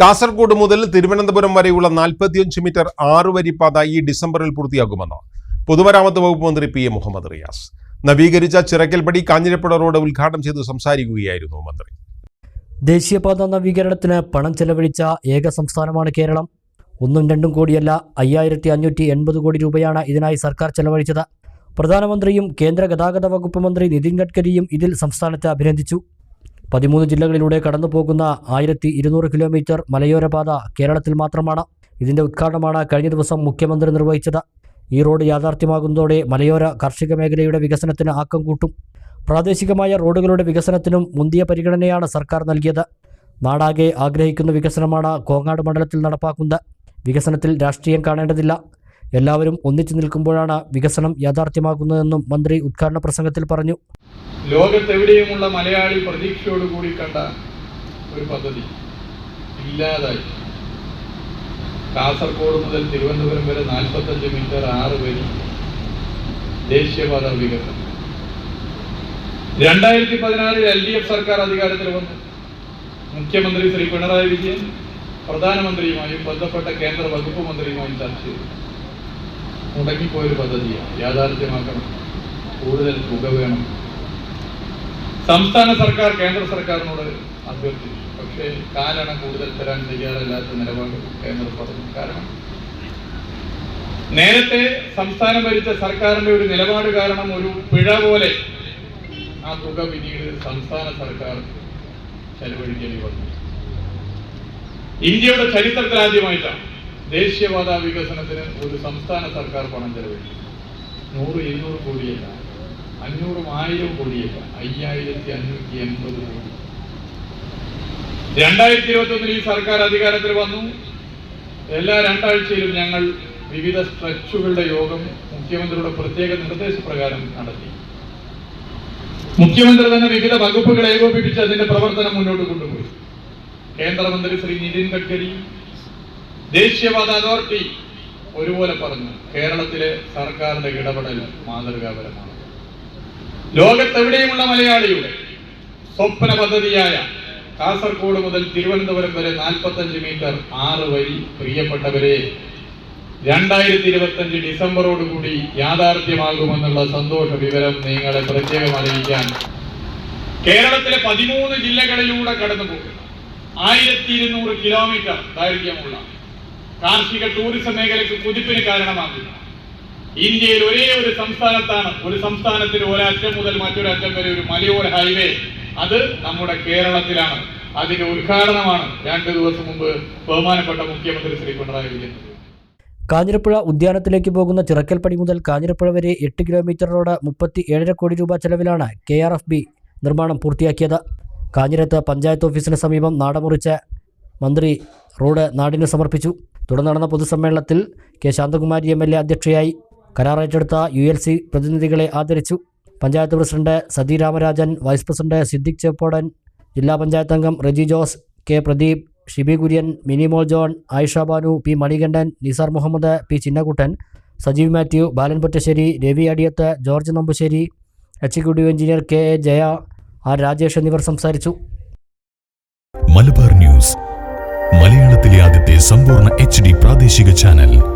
കാസർഗോഡ് മുതൽ തിരുവനന്തപുരം വരെയുള്ള നാൽപ്പത്തിയഞ്ച് മീറ്റർ ആറുവരി പാത ഈ ഡിസംബറിൽ പൂർത്തിയാകുമെന്ന് പൊതുമരാമത്ത് വകുപ്പ് മന്ത്രി പി എ മുഹമ്മദ് റിയാസ്. നവീകരിച്ച ചിറക്കൽപടി കാഞ്ഞിരപ്പുഴ റോഡ് ഉദ്ഘാടനം ചെയ്ത് സംസാരിക്കുകയായിരുന്നു മന്ത്രി. ദേശീയപാത നവീകരണത്തിന് പണം ചെലവഴിച്ച ഏക സംസ്ഥാനമാണ് കേരളം. ഒന്നും രണ്ടും കോടിയല്ല അയ്യായിരത്തി അഞ്ഞൂറ്റി എൺപത് കോടി രൂപയാണ് ഇതിനായി സർക്കാർ ചെലവഴിച്ചത്. പ്രധാനമന്ത്രിയും കേന്ദ്ര ഗതാഗത വകുപ്പ് മന്ത്രി നിതിൻ ഗഡ്കരിയും ഇതിൽ സംസ്ഥാനത്തെ അഭിനന്ദിച്ചു. പതിമൂന്ന് ജില്ലകളിലൂടെ കടന്നുപോകുന്ന ആയിരത്തി ഇരുന്നൂറ് കിലോമീറ്റർ മലയോരപാത കേരളത്തിൽ മാത്രമാണ്. ഇതിന്റെ ഉദ്ഘാടനമാണ് കഴിഞ്ഞ ദിവസം മുഖ്യമന്ത്രി നിർവഹിച്ചത്. ഈ റോഡ് യാഥാർത്ഥ്യമാകുന്നതോടെ മലയോര കാർഷിക മേഖലയുടെ വികസനത്തിന് ആക്കം കൂട്ടും. പ്രാദേശികമായ റോഡുകളുടെ വികസനത്തിനും മുന്തിയ പരിഗണനയാണ് സർക്കാർ നൽകിയത്. നാടാകെ ആഗ്രഹിക്കുന്ന വികസനമാണ് കോങ്ങാട് മണ്ഡലത്തിൽ നടപ്പാക്കുന്നത്. വികസനത്തിൽ രാഷ്ട്രീയം കാണേണ്ടതില്ല. എല്ലാവരും ഒന്നിച്ചു നിൽക്കുമ്പോഴാണ് വികസനം യാഥാർത്ഥ്യമാകുന്നതെന്നും മന്ത്രി ഉദ്ഘാടന പ്രസംഗത്തിൽ പറഞ്ഞു. ലോകത്തെവിടെയുമുള്ള മലയാളി പ്രതീക്ഷയോടുകൂടി കണ്ട ഒരു പദ്ധതി ഇല്ലാതായി. കാസർഗോഡ് മുതൽ തിരുവനന്തപുരം വരെ നാൽപ്പത്തഞ്ച് മീറ്റർ ആറ് വരി ദേശീയപാത വികസനം. രണ്ടായിരത്തി പതിനാറിൽ എൽ ഡി എഫ് സർക്കാർ അധികാരത്തിൽ വന്നു. മുഖ്യമന്ത്രി ശ്രീ പിണറായി വിജയൻ പ്രധാനമന്ത്രിയുമായും ബന്ധപ്പെട്ട കേന്ദ്ര വകുപ്പ് മന്ത്രിയുമായും ചർച്ച ചെയ്തു. മുടങ്ങിപ്പോയൊരു പദ്ധതിയാണ് യാഥാർത്ഥ്യമാക്കണം. കൂടുതൽ തുക വേണം. സംസ്ഥാന സർക്കാർ കേന്ദ്ര സർക്കാരിനോട് അഭ്യർത്ഥിച്ചു. പക്ഷേ കാലണം കൂടുതൽ തരാൻ തയ്യാറല്ലാത്ത നിലപാട് കേന്ദ്രം പറഞ്ഞു കാരണം നേരത്തെ സംസ്ഥാനം ഭരിച്ച സർക്കാരിന്റെ ഒരു നിലപാട് കാരണം ഒരു പിഴ പോലെ ആ തുക പിന്നീട് സംസ്ഥാന സർക്കാർ ചെലവഴിക്കേണ്ടി വന്നു. ഇന്ത്യയുടെ ചരിത്രത്തിൽ ആദ്യമായിട്ടാണ് ദേശീയപാത വികസനത്തിന് ഒരു സംസ്ഥാന സർക്കാർ പണം ചെലവഴിക്കും നൂറ് ഇരുന്നൂറ് കോടിയല്ല. അഞ്ഞൂറും ആയിരം കോടിയല്ല. അയ്യായിരത്തി അഞ്ഞൂറ്റി എൺപത് കോടി. രണ്ടായിരത്തി ഇരുപത്തി ഈ സർക്കാർ അധികാരത്തിൽ വന്നു. എല്ലാ രണ്ടാഴ്ചയിലും ഞങ്ങൾ വിവിധ സ്ട്രെച്ചുകളുടെ യോഗം മുഖ്യമന്ത്രിയുടെ പ്രത്യേക നിർദ്ദേശപ്രകാരം നടത്തി. മുഖ്യമന്ത്രി തന്നെ വിവിധ വകുപ്പുകൾ ഏകോപിപ്പിച്ച് അതിന്റെ പ്രവർത്തനം മുന്നോട്ട് കൊണ്ടുപോയി. കേന്ദ്രമന്ത്രി ശ്രീ നിതിൻ ഗഡ്കരി ദേശീയപാത അതോറിറ്റി ഒരുപോലെ പറഞ്ഞു. കേരളത്തിലെ സർക്കാരിന്റെ ഇടപെടൽ മാതൃകാപരമാണ്. ലോകത്തെവിടെയുമുള്ള മലയാളിയുടെ സ്വപ്ന പദ്ധതിയായ കാസർഗോഡ് മുതൽ തിരുവനന്തപുരം വരെ നാൽപ്പത്തഞ്ച് മീറ്റർ ആറ് വരി പ്രിയപ്പെട്ടവരെ രണ്ടായിരത്തി ഇരുപത്തഞ്ച് ഡിസംബറോടുകൂടി യാഥാർത്ഥ്യമാകുമെന്നുള്ള സന്തോഷ വിവരം നിങ്ങളെ പ്രത്യേകം അറിയിക്കാൻ കേരളത്തിലെ പതിമൂന്ന് ജില്ലകളിലൂടെ കടന്നു പോകുന്നു ആയിരത്തി ഇരുന്നൂറ് കിലോമീറ്റർ ദൈർഘ്യമുള്ള കാർഷിക ടൂറിസം മേഖലയ്ക്ക് കുതിപ്പിന് കാരണമാകും ഇന്ത്യയിൽ ഒരേ ഒരു സംസ്ഥാനത്താണ് ഒരു സംസ്ഥാനത്തിന് ഒരറ്റം മുതൽ മറ്റൊരു അറ്റം വരെ ഒരു മലയോര ഹൈവേ അത് നമ്മുടെ കേരളത്തിലാണ്. അതിന്റെ ഉദ്ഘാടനമാണ് രണ്ടു ദിവസം മുമ്പ് ബഹുമാനപ്പെട്ട മുഖ്യമന്ത്രി ശ്രീ പിണറായി വിജയൻ. കാഞ്ഞിരപ്പുഴ ഉദ്യാനത്തിലേക്ക് പോകുന്ന ചിറക്കൽപ്പടി മുതൽ കാഞ്ഞിരപ്പുഴ വരെ എട്ട് കിലോമീറ്റർ റോഡ് മുപ്പത്തി ഏഴര കോടി രൂപ ചെലവിലാണ് കെ ആർ എഫ് ബി നിർമ്മാണം പൂർത്തിയാക്കിയത്. കാഞ്ഞിരത്ത് പഞ്ചായത്ത് ഓഫീസിന് സമീപം നാടമുറിച്ച മന്ത്രി റോഡ് നാടിന് സമർപ്പിച്ചു. തുടർന്ന് നടന്ന പൊതുസമ്മേളനത്തിൽ K. Shanthakumari M. L. A. അധ്യക്ഷയായി കരാർ ഏറ്റെടുത്ത യു എൽ സി പ്രതിനിധികളെ ആദരിച്ചു. Panchayat president Sathi Ramarajan vice president Siddique Cheppodan ജില്ലാ പഞ്ചായത്ത് അംഗം Reji Jose K. Pradeep Shibi Kurian Minimol John Ayisha Banu P. Manikandan Nisar Muhammad P. Chinnakuttan Sajeev Mathew Balan Pottassery Ravi Adiyath George Nambussery executive engineer K. A. Jaya R. Rajesh എന്നിവർ സംസാരിച്ചു. Malabar news. മലയാളത്തിലെ ആദ്യത്തെ സമ്പൂർണ H പ്രാദേശിക channel.